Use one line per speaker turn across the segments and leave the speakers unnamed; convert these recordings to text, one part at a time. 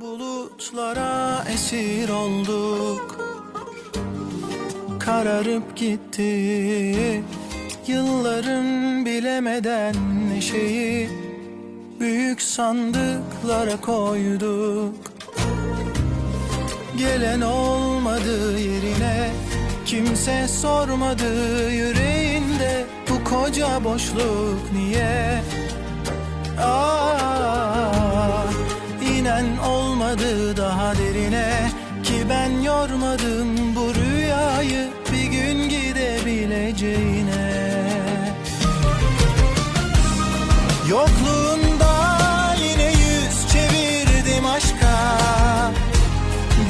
Bulutlara esir olduk. Kararıp gitti. Yılların bilemeden neşeyi Büyük sandıklara koyduk. Gelen olmadı yerine Kimse sormadı yüreğinde Bu koca boşluk niye olmadı daha derine Ki ben yormadım bu rüyayı Bir gün gidebileceğine. Yokluğunda yine yüz çevirdim aşka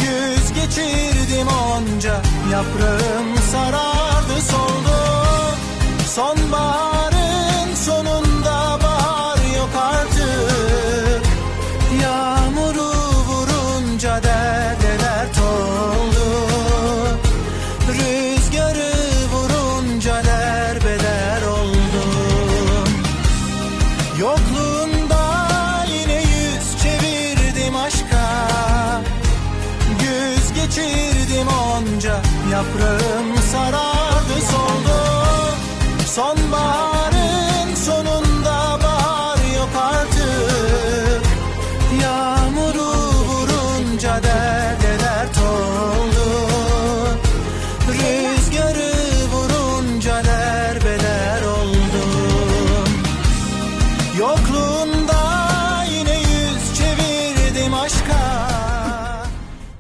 Güz geçirdim onca Yaprağım sarardı soldu. Sonbaharın geçirdim onca. Yaprağım sarardı soldu. Sonbaharın sonunda bahar yok artık. Yağmuru vurunca dert eder oldu. Rüzgarı vurunca derbeder oldu Yokluğun